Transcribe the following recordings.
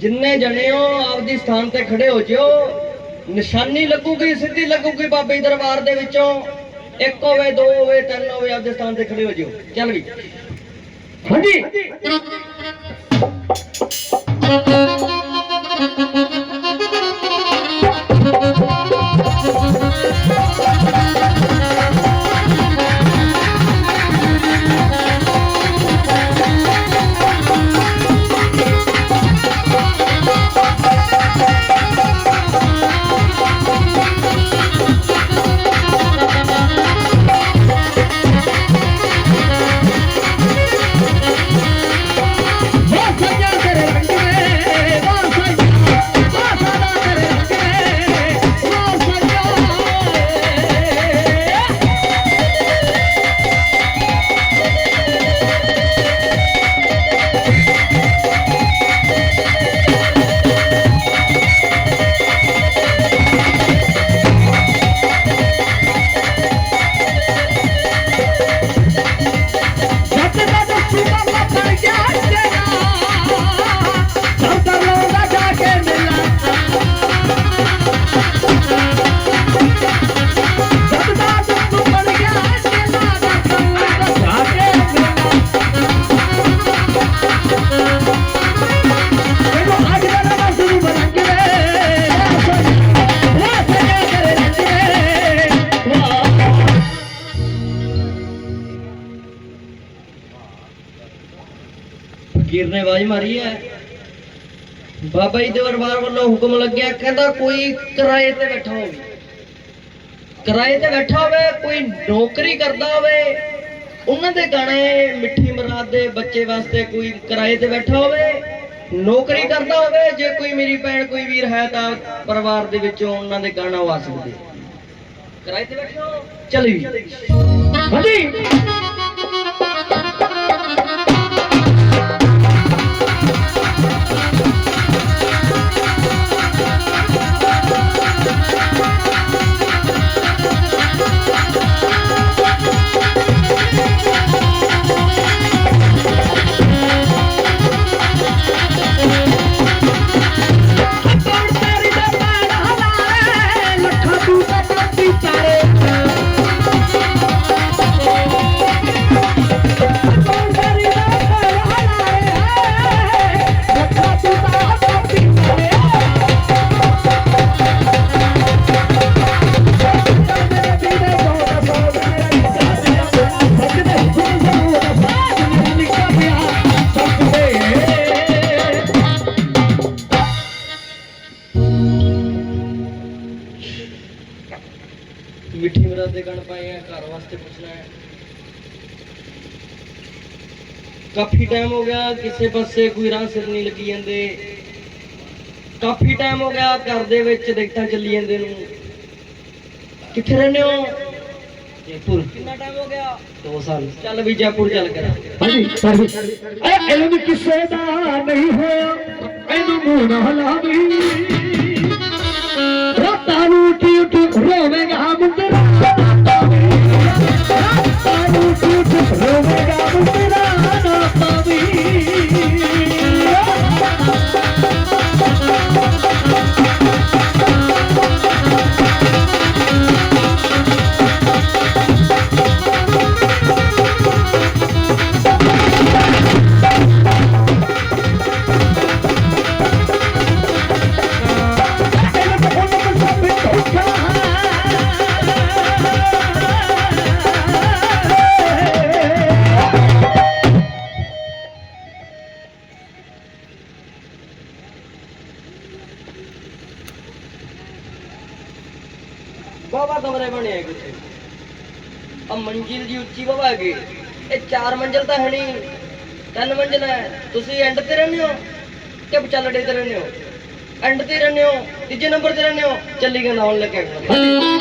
ਜਿੰਨੇ ਜਣੇ ਹੋ, ਆਪਦੀ ਸਥਾਨ ਤੇ ਖੜੇ ਹੋ ਜਿਓ। ਨਿਸ਼ਾਨੀ ਲੱਗੂਗੀ, ਸਿੱਧੀ ਲੱਗੂਗੀ ਬਾਬੇ ਦਰਬਾਰ ਦੇ ਵਿੱਚੋਂ। ਇੱਕ ਹੋਵੇ, ਦੋ ਹੋਵੇ, ਤਿੰਨ ਹੋਵੇ, ਆਪਦੇ ਸਥਾਨ ਤੇ ਖੜੇ ਹੋ ਜਿਓ। ਚੱਲ ਵੀ ਹਾਂਜੀ। ਬਾਬਾ ਜੀ ਦੇ ਦਰਬਾਰ ਵੱਲੋਂ ਹੁਕਮ ਲੱਗਿਆ, ਕਹਿੰਦਾ ਕੋਈ ਕਿਰਾਏ ਤੇ ਬੈਠਾ ਹੋਵੇ। ਕਿਰਾਏ ਤੇ ਬੈਠਾ ਹੋਵੇ, ਕੋਈ ਨੌਕਰੀ ਕਰਦਾ ਹੋਵੇ, ਉਹਨਾਂ ਦੇ ਗਾਣੇ ਮਿੱਠੀ ਮਰਾਦ ਦੇ ਬੱਚੇ ਵਾਸਤੇ ਕੋਈ ਕਿਰਾਏ ਤੇ ਬੈਠਾ ਹੋਵੇ, ਨੌਕਰੀ ਕਰਦਾ ਹੋਵੇ, ਜੇ ਕੋਈ ਮੇਰੀ ਭੈਣ, ਕੋਈ ਵੀਰ ਹੈ ਤਾਂ ਪਰਿਵਾਰ ਦੇ ਵਿੱਚੋਂ ਉਹਨਾਂ ਦੇ ਗਾਣਾ ਵਾ ਸਕਦੇ। ਕਿਰਾਏ ਤੇ ਬੈਠੇ ਹੋ ਹਾਂਜੀ। ਹੋ ਗਿਆ ਕਿਸੇ ਪਾਸੇ ਕੋਈ ਰਾਹ ਸਿਰ ਨਹੀਂ ਲੱਗੀ ਜਾਂਦੇ। ਕਾਫੀ ਟਾਈਮ ਹੋ ਗਿਆ ਘਰ ਦੇ ਵਿੱਚ ਦਿੱਕਤਾਂ ਚੱਲੀ ਜਾਂਦੇ ਨੂੰ। ਕਿੱਥੇ ਰਹਿੰਦੇ ਹੋ? ਜੈਪੁਰ। ਕਿੰਨਾ ਟਾਈਮ ਹੋ ਗਿਆ? 2 ਸਾਲ। ਚੱਲ ਵੀ ਜੈਪੁਰ ਚੱਲ ਕਰਾਂ। ਹਾਂਜੀ ਹਾਂਜੀ ਇਹ ਇਲਮ ਕਿਸੇ ਦਾ ਨਹੀਂ ਹੋਇਆ। ਇਹਨੂੰ ਮੂੰਹ ਨਾ ਹਲਾਵੀ ਰਾਤਾਂ ਨੂੰ ਉੱਠੀ ਉੱਠ ਰੋਵੇਗਾ ਮੁੰਦਰਾ ਰਾਤਾਂ ਨੂੰ ਉੱਠੀ ਉੱਠ ਰੋਵੇਗਾ ਉੱਚੀ ਬਾਬਾ ਹੈਗੀ ਇਹ ਚਾਰ ਮੰਜ਼ਿਲ ਤਾਂ ਹੈ ਨਹੀਂ ਤਿੰਨ ਮੰਜ਼ਿਲ ਹੈ। ਤੁਸੀਂ ਐਂਡ ਤੇ ਰਹਿੰਦੇ ਹੋ ਕਿ ਵਿਚਾਲੜੇ ਤੇ ਰਹਿੰਦੇ ਹੋ? ਐਂਡ ਤੇ ਰਹਿੰਦੇ ਹੋ? ਤੀਜੇ ਨੰਬਰ ਤੇ ਰਹਿੰਦੇ ਹੋ? ਚੱਲੀ ਗੰਦਾ ਹੁਣ ਲੱਗਿਆ ਇਲਮ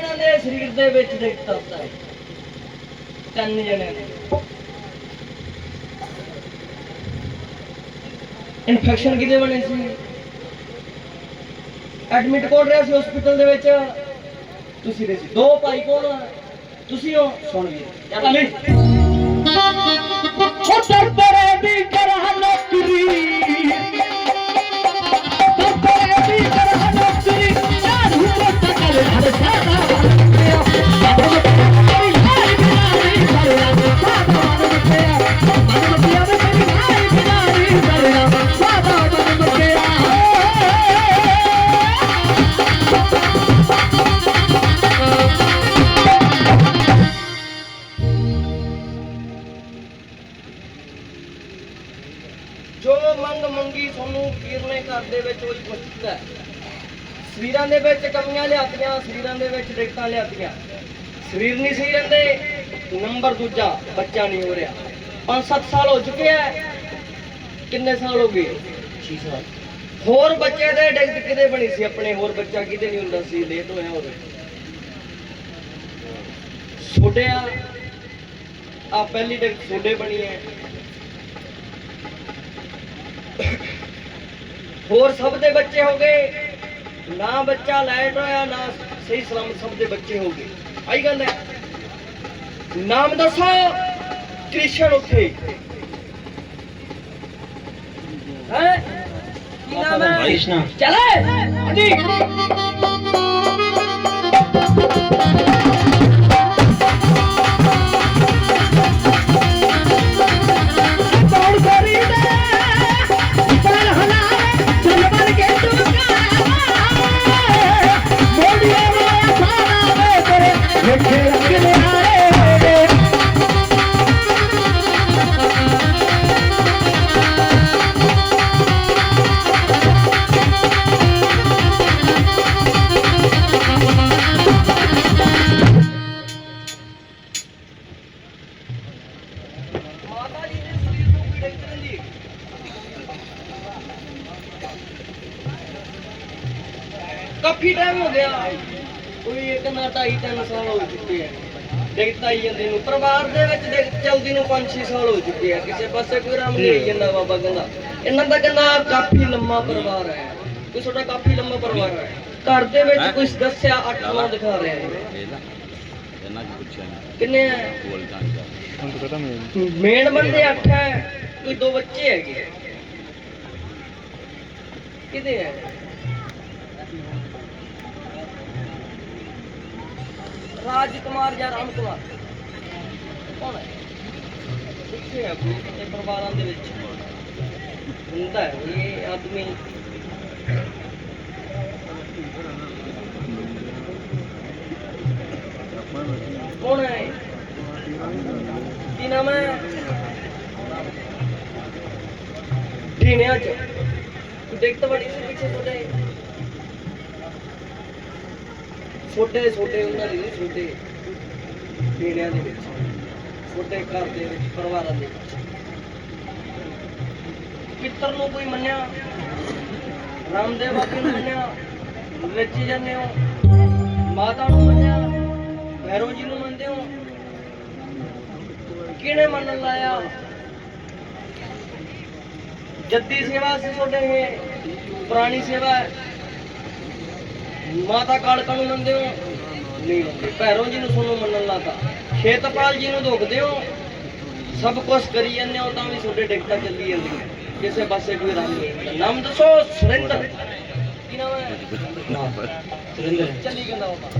ਜਣਾਂ ਦੇ ਸਰੀਰ ਦੇ ਵਿੱਚ ਦੇਖਤਾ ਹੁੰਦਾ ਹੈ। ਤਿੰਨ ਜਣਿਆਂ ਦੇ। ਇਨਫੈਕਸ਼ਨ ਕਿਹਦੇ ਬਣੇ ਸੀ? ਐਡਮਿਟ ਕੋਲ ਰਿਹਾ ਸੀ ਹਸਪੀਟਲ ਦੇ ਵਿੱਚ? ਤੁਸੀਂ ਰਹੇ ਸੀ। ਦੋ ਭਾਈ ਕੋਲ ਤੁਸੀਂ ਹੋ? ਸੁਣ ਵੀ ਚੱਲ। ਨਹੀਂ ਜੋ ਮੰਗ ਮੰਗੀ ਤੁਹਾਨੂੰ ਪੀਰ ਨੇ ਘਰ ਦੇ ਵਿੱਚ ਉਹੀ ਕੁਛ ਦਿੱਤਾ ਦੇ ਵਿੱਚ ਕਮੀਆਂ ਲਿਆਤੀਆਂ, ਸਵੀਰਾਂ ਦੇ ਵਿੱਚ ਦਿੱਕਤਾਂ ਲਿਆਤੀਆਂ। ਸਰੀਰ ਨਹੀਂ ਸਹੀ ਰਹਿੰਦੇ ਨੰਬਰ ਦੂਜਾ ਬੱਚਾ ਨਹੀਂ ਹੋ ਰਿਹਾ। 5-7 ਸਾਲ ਹੋ ਚੁੱਕੇ ਆ ਕਿੰਨੇ ਸਾਲ ਹੋ ਗਏ? 6 ਸਾਲ। ਹੋਰ ਬੱਚੇ ਦੇ ਡਿਗਟ ਕਿਤੇ ਬਣੀ ਸੀ? ਆਪਣੇ ਹੋਰ ਬੱਚਾ ਕਿਤੇ ਨਹੀਂ ਹੁੰਦਾ ਸੀ? ਲੇਟ ਹੋਇਆ ਹੋਵੇ। ਛੋਟਿਆ ਆ। ਪਹਿਲੀ ਡਿਗਟ ਛੋਡੇ ਬਣੀ ਹੈ ਹੋਰ ਸਭ ਦੇ ਬੱਚੇ ਹੋ ਗਏ। ਨਾ ਬੱਚਾ ਲੈਟ ਹੋਇਆ ਨਾ ਸਹੀ ਸਲਾਮਤ ਸਭ ਦੇ ਬੱਚੇ ਹੋ ਗਏ। ਆਈ ਗੱਲ ਹੈ ਨਾਮ ਦੱਸੋ ਕ੍ਰਿਸ਼ਨ ਉੱਥੇ ਹੈ ਕੀ ਨਾਮ ਹੈ ਵੈਸ਼ਨਵ। ਚਲੇ ਹਾਂਜੀ 5-6 ਸਾਲ ਹੋ ਚੁੱਕੇ ਆ ਕਿਸੇ ਪਾਸੇ ਕੋਈ ਰਾਮ ਨਹੀਂ ਜਾਂਦਾ ਬਾਬਾ ਕਹਿੰਦਾ। ਇਹਨਾਂ ਦਾ ਕਹਿੰਦਾ ਕਾਫੀ ਲੰਮਾ ਪਰਿਵਾਰ ਹੈ। ਕੋਈ ਤੁਹਾਡਾ ਕਾਫੀ ਲੰਮਾ ਪਰਿਵਾਰ ਹੈ? ਘਰ ਦੇ ਵਿੱਚ ਕੋਈ ਦੱਸਿਆ 8 ਦਿਖਾ ਰਿਹਾ ਹੈ ਇਹਨਾਂ ਕੀ ਪੁੱਛਿਆ ਨਹੀਂ। ਕਿੰਨੇ ਹੈ ਬੋਲ ਤਾਂ ਮੇਨ ਬੰਦੇ ਅੱਠ ਹੈ ਕੋਈ ਦੋ ਬੱਚੇ ਹੈਗੇ ਕਿਹਦੇ ਹੈ ਰਾਜ ਕੁਮਾਰ ਜਾਂ ਰਾਮ ਕੁਮਾਰ? ਕੌਣ ਹੈ? ਕਿੱਥੇ ਹੈ ਕੋਈ ਕਿਤੇ ਪਰਿਵਾਰਾਂ ਦੇ ਵਿੱਚ। ਹੁੰਦਾ ਹੈ, ਇਹ ਆਦਮੀ। ਕੌਣ ਹੈ ਇਹ? ਕੀ ਨਾਮ ਹੈ? ਢੀਣਿਆਂ ਚ ਦਿੱਕਤ ਬੜੀ ਸੀ ਪਿੱਛੇ ਤੁਹਾਡੇ। ਛੋਟੇ ਛੋਟੇ ਉਹਨਾਂ ਦੀ ਨਹੀਂ ਛੋਟੇ। ਢੀਣਿਆਂ ਦੇ ਵਿੱਚ। ਛੋਟੇ ਘਰ ਦੇ ਵਿੱਚ ਪਰਿਵਾਰਾਂ ਦੇ ਪਿੱਤਰ ਨੂੰ ਕੋਈ ਮੰਨਿਆ? ਰਾਮਦੇਵ ਬਾਬੇ ਨੂੰ ਮੰਨਿਆ? ਰਚੀ ਜਾਂਦੇ ਹੋ? ਮਾਤਾ ਨੂੰ ਮੰਨਿਆ? ਭੈਰੋ ਜੀ ਨੂੰ ਮੰਨਦੇ ਹੋ? ਕਿਹਨੇ ਮੰਨਣ ਲਾਇਆ? ਜੱਦੀ ਸੇਵਾ ਸੀ ਤੁਹਾਡੇ ਇਹ, ਪੁਰਾਣੀ ਸੇਵਾ ਹੈ। ਮਾਤਾ ਕਾਲਕਾ ਨੂੰ ਮੰਨਦੇ ਹੋ? ਨਹੀਂ ਮੰਨਦੇ। ਭੈਰੋ ਜੀ ਨੂੰ ਸੁਣੋ ਮੰਨਣ ਲਾਤਾ। ਖੇਤਪਾਲ ਜੀ ਨੂੰ ਦੁਖਦੇ ਹੋ? ਸਭ ਕੁਝ ਕਰੀ ਜਾਂਦੇ ਹੋ ਤਾਂ ਵੀ ਤੁਹਾਡੇ ਡਿਕਟਾਂ ਚੱਲੀ ਜਾਂਦੀਆਂ। ਕਿਸੇ ਪਾਸੇ ਕੋਈ ਰਾਹ ਨਹੀਂ ਨਾਮ ਦੱਸੋ ਸੁਰਿੰਦਰ। ਕੀ ਨਾਮ ਹੈ? ਸੁਰਿੰਦਰ। ਚੱਲੀ ਕਹਿੰਦਾ ਉਹ ਤਾਂ।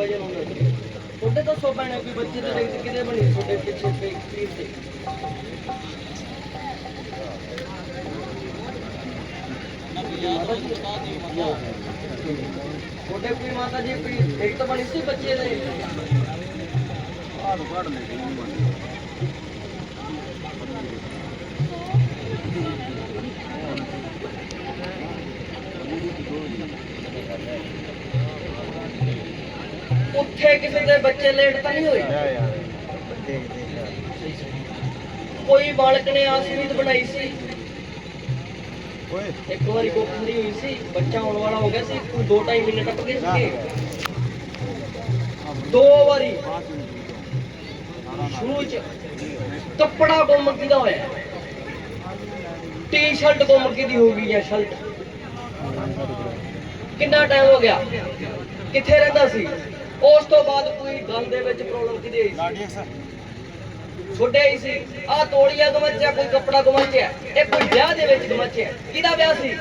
ਜਿਵੇਂ ਵਜਨ ਹੁੰਦਾ ਸੀ। ਤੁਹਾਡੇ ਤਾਂ ਸੋ ਪੈਣੇ ਵੀ ਬੱਚੇ ਦੇ ਰਿਕਟ ਕਿਤੇ ਬਣੀ ਤੁਹਾਡੇ ਪਿੱਛੇ ਤੇ ਤਕਲੀਫ ਤੇ? ਤੁਹਾਡੇ ਕੋਈ ਮਾਤਾ ਜੀ ਕੋਈ ਰਿਕਟ ਬਣੀ ਸੀ ਬੱਚੇ ਦੇ? ਉੱਥੇ ਕਿਸੇ ਦੇ ਬੱਚੇ ਲੇਟ ਤਾਂ ਨਹੀਂ ਹੋਏ? ਕੋਈ ਬਾਲਕ ਨੇ ਆਸਮੀਤ ਬਣਾਈ ਸੀ? ਇੱਕ ਵਾਰੀ ਕੋਕ ਖੜੀ ਹੋਈ ਸੀ ਬੱਚਾ ਆਉਣ ਵਾਲਾ ਹੋ ਗਿਆ ਸੀ ਕੋਈ 2.5 ਮਹੀਨੇ ਟੱਪ ਗਏ ਸੀਗੇ। ਦੋ ਵਾਰੀ। ਸ਼ੁਰੂ ਚ ਕੱਪੜਾ ਗੁੰਮ ਕਿਦਾ ਹੋਇਆ। ਟੀ-ਸ਼ਰਟ ਗੁੰਮ ਕਿਦੀ ਹੋ ਗਈ ਜਾਂ ਸ਼ਰਟ ਕਿੰਨਾ ਟਾਈਮ ਹੋ ਗਿਆ? ਕਿੱਥੇ ਰਹਿੰਦਾ ਸੀ? ਉਸ ਤੋਂ ਬਾਅਦ ਕੋਈ ਗੱਲ ਦੇ ਵਿੱਚ ਪ੍ਰੋਬਲਮ ਕਿਦੀ ਆਈ ਸੀ? ਛੋਟੇ ਆਈ ਸੀ। ਆ ਤੋਲੀਆ ਗਮਚਿਆ ਕੋਈ ਕੱਪੜਾ ਗਮਚਿਆ ਇਹ ਕੋਈ ਵਿਆਹ ਦੇ ਵਿੱਚ ਗਮਚਿਆ ਕਿਹਦਾ ਵਿਆਹ ਸੀ?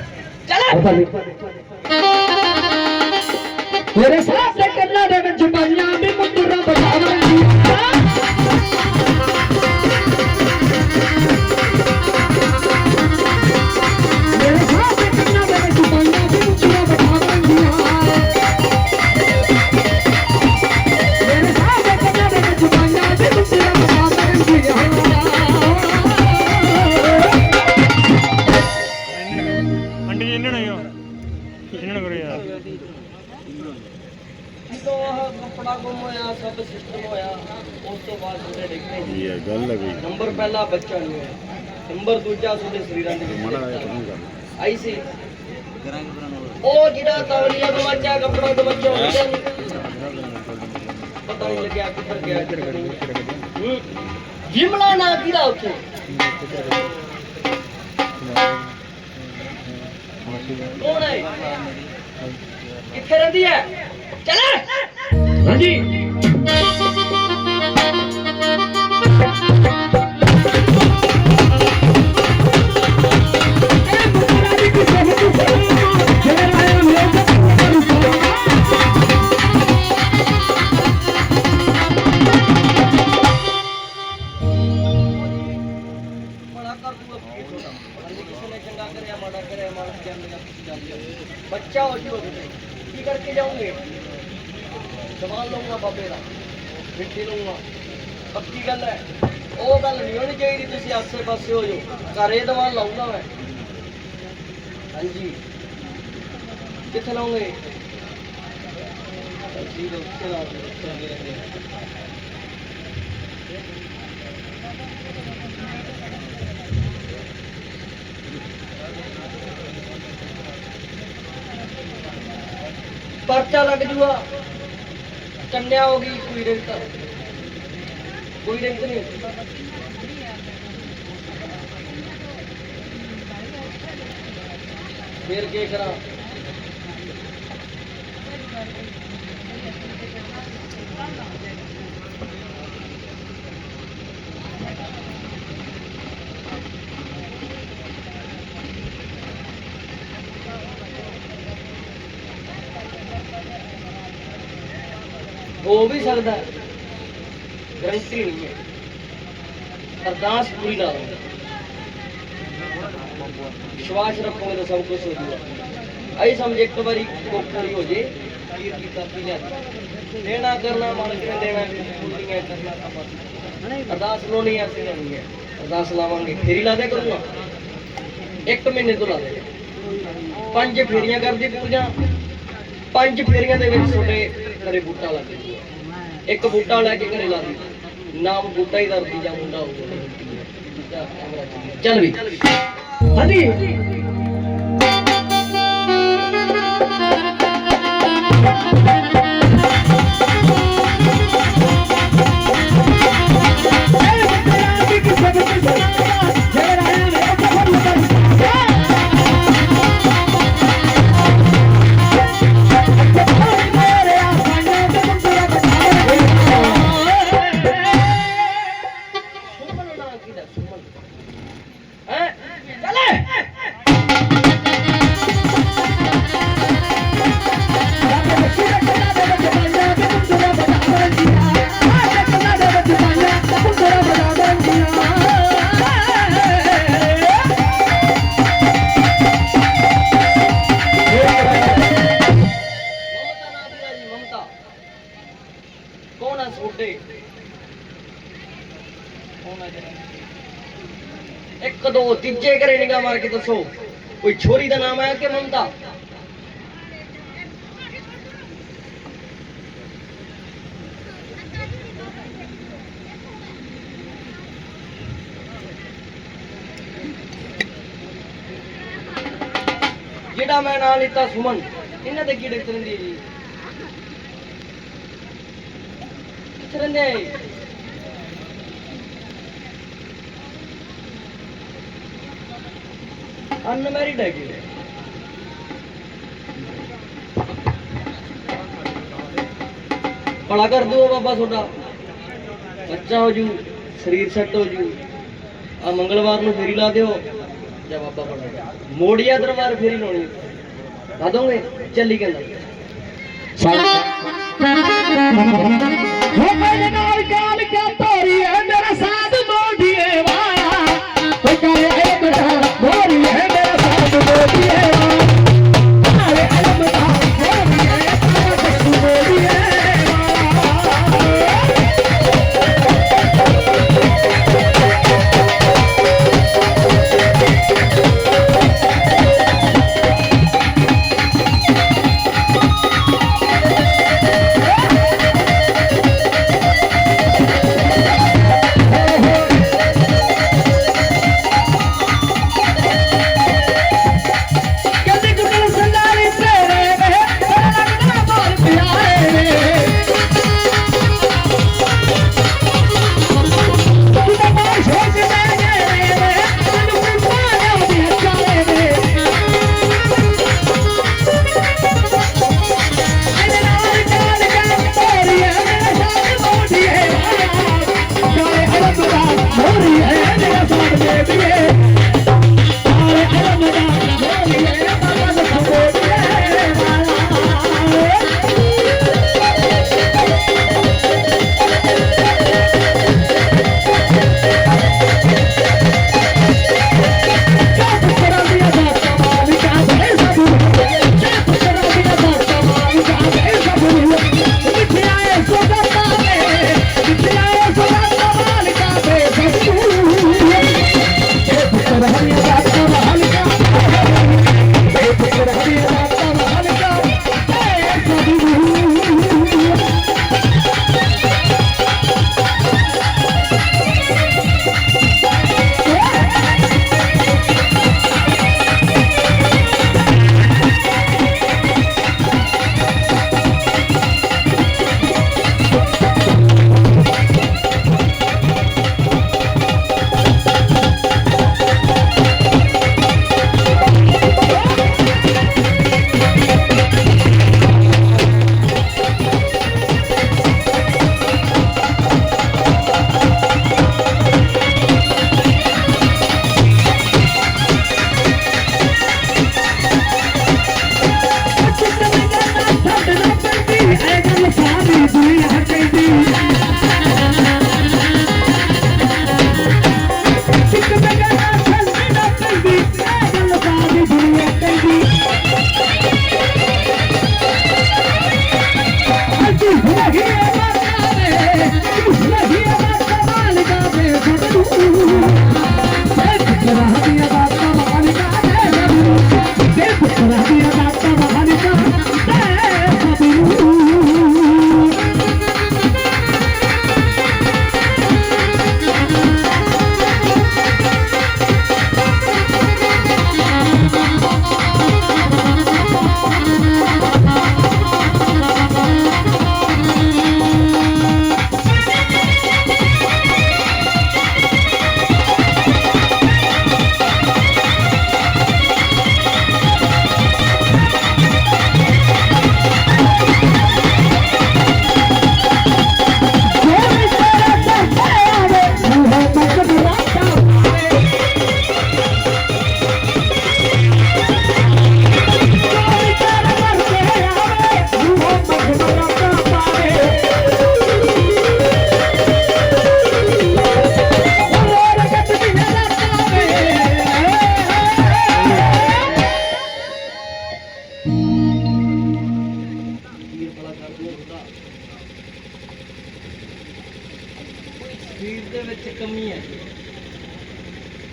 ਚੱਲ। ਮੇਰੇ ਸਾਹਮਣੇ ਕੰਨਾਂ ਦੇ ਵਿੱਚ ਪਾਈਆਂ ਵੀ ਮੁੰਦਰਾ ਮੇਰੇ ਨੰਬਰ ਦੂਜਾ ਤੁਹਾਡੇ ਸਰੀਰਾਂ ਦੇ ਵਿੱਚ। ਮੜਾ ਆਇਆ ਤੁਹਾਨੂੰ ਗੱਲ। ਆਈ ਸੀ। ਉਹ ਜਿਹੜਾ ਤੌਲੀਆ ਗਮਚਾ ਕੱਪੜਾ ਨਹੀਂ ਪਤਾ ਨਹੀਂ ਲੱਗਿਆ ਕਿੱਧਰ ਗਿਆ ਹੂੰ। ਜਿਮਲਾ ਨਾ ਕਿਹਦਾ ਉੱਥੇ। ਕੌਣ ਹੈ। ਕਿੱਥੇ ਰਹਿੰਦੀ ਹੈ? ਚੱਲ। ਹਾਂਜੀ। ਬੱਚਾ ਹੋ ਜੂਗਾ ਕੀ ਕਰਕੇ ਜਾਓਗੇ? ਸਮਾਨ ਲਊਂਗਾ ਬਾਬੇ ਦਾ ਮਿੱਟੀ ਲਊਂਗਾ। ਪੱਕੀ ਗੱਲ ਹੈ? ਉਹ ਗੱਲ ਨਹੀਂ ਹੋਣੀ ਚਾਹੀਦੀ, ਤੁਸੀਂ ਆਸੇ ਪਾਸੇ ਹੋ ਜਾਓ। ਘਰੇ ਦਵਾਨ ਲਾਉਂਦਾ ਮੈਂ। ਹਾਂਜੀ। ਕਿੱਥੇ ਲਾਉਂਗੇ ਜੀ ਲੋਕ ਕਿੱਥੇ ਲਾਉਂਗੇ ਉੱਥੇ ਪਰਚਾ ਲੱਗ ਜੂਗਾ ਕੰਨਿਆ ਹੋ ਗਈ ਕੋਈ ਰਿੰਕ ਕੋਈ ਰਿੰਕ ਨਹੀਂ। ਫੇਰ ਕੀ ਕਰਾਂ? ਹੋ ਵੀ ਸਕਦਾ ਹੈ। ਗਰੰਟੀ ਨਹੀਂ ਹੈ। ਅਰਦਾਸ ਪੂਰੀ ਲਾ ਲਓ ਵਿਸ਼ਵਾਸ ਰੱਖੋਗੇ ਤਾਂ ਸਭ ਕੁਝ ਹੋ ਜੂਗਾ। ਆਈ ਸਮਝ, ਇੱਕ ਵਾਰੀ ਕੋਖੜੀ ਹੋ ਜੇ। ਕੀ ਕੀ ਕਾਪੀ ਲਿਆ ਦੇਣਾ ਕਰਨਾ ਮਾਲਕ ਨੇ ਦੇਣਾ, ਪੂਰੀਆਂ ਕਰਨਾ ਤਾਂ ਅਰਦਾਸ ਲਾਉਣੀ ਆ ਅਸੀਂ ਲਾਉਣੀ ਹੈ। ਅਰਦਾਸ ਲਾਵਾਂਗੇ। ਫੇਰੀ ਲਾ ਦਿਆ ਕਰੂੰਗਾ। ਇੱਕ ਮਹੀਨੇ ਤੋਂ ਲਾ ਦੇ। ਪੰਜ ਫੇਰੀਆਂ ਕਰਦੀ ਪੂਰੀਆਂ। ਪੰਜ ਫੇਰੀਆਂ ਦੇ ਵਿੱਚ ਤੁਹਾਡੇ ਘਰੇ ਬੂਟਾ ਲੱਗ ਇੱਕ ਬੂਟਾ ਲੈ ਕੇ ਘਰੇ ਲਾ ਦੀ ਨਾਮ ਬੂਟਾ ਹੀ ਦਰਦੀ ਜਾਂ ਮੁੰਡਾ ਹੋਊਗਾ। ਚੱਲ ਵੀ। ਹਾਂਜੀ। ਨਿਗਾਹ ਮਾਰ ਕੇ ਦੱਸੋ ਕੋਈ ਛੋਰੀ ਦਾ ਨਾਮ ਆਇਆ ਕਿ ਮਮਤਾ ਜਿਹੜਾ ਮੈਂ ਨਾਂ ਲਿੱਤਾ ਸੁਮਨ ਇਹਨਾਂ ਦੇ ਕੀੜੇ ਕਿੱਥੇ ਰਹਿੰਦੇ ਜੀ ਕਿੱਥੇ ਰਹਿੰਦੇ ਆ ਇਹ? ਅਨਮੈਰਿਡ ਹੈਗੇ ਨੇ। ਕਰ ਦਿਓ ਬਾਬਾ ਤੁਹਾਡਾ ਬੱਚਾ ਹੋ ਜੂ ਸਰੀਰ ਸੈੱਟ ਹੋ ਜੂ ਆ ਮੰਗਲਵਾਰ ਨੂੰ ਫੇਰੀ ਲਾ ਦਿਓ ਜਾਂ ਬਾਬਾ ਬਣਾ ਮੋੜੀਆ ਦਰਬਾਰ ਫੇਰੀ ਲਾਉਣੀ ਲਾ ਦੋਗੇ ਚੱਲੀ ਕਹਿੰਦਾ ਹੋ ਮੇਰੇ ਨਾਲ ਕਾਲ ਕਾ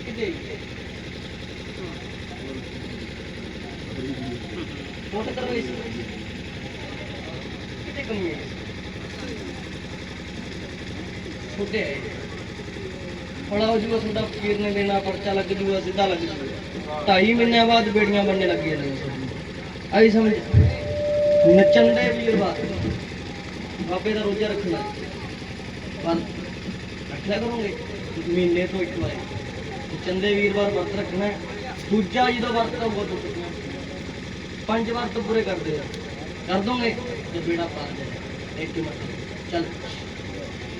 ਕਿਤੇ ਫੋਟੋ ਕਰਵਾਈ ਸੀ? ਕਿਤੇ ਕਮੀ ਛੋਟੇ ਹੈ ਫੜਾ ਹੋ ਜੂਗਾ ਤੁਹਾਡਾ ਫਕੀਰ ਨੇ ਦੇਣਾ ਪਰਚਾ ਲੱਗ ਜੂਗਾ, ਸਿੱਧਾ ਲੱਗ ਜੂਗਾ। ਢਾਈ ਮਹੀਨਿਆਂ ਬਾਅਦ ਬੇੜੀਆਂ ਬਣਨੇ ਲੱਗੀਆਂ ਨੇ ਆਈ ਸਮਝ। ਨੱਚਣ ਦੇ ਵੀਰਵਾਰ ਬਾਬੇ ਦਾ ਰੋਜ਼ਾ ਰੱਖਣਾ। ਪਰ ਰੱਖਿਆ ਕਰੋਗੇ? ਮਹੀਨੇ ਤੋਂ ਇੱਕ ਵਾਰੀ। ਚੰਦੇ ਵੀਰਵਾਰ ਵਰਤ ਰੱਖਣਾ ਹੈ। ਦੂਜਾ ਜਦੋਂ ਵਰਤ ਹੋਊਗਾ ਤਾਂ ਪੰਜ ਵਰਤ ਪੂਰੇ ਕਰਦੇ ਆ। ਕਰ ਦੋਗੇ? ਤੇ ਬੇੜਾ ਪਾਰ ਦੇ ਇੱਕ ਹੀ ਮਤ ਚੱਲ।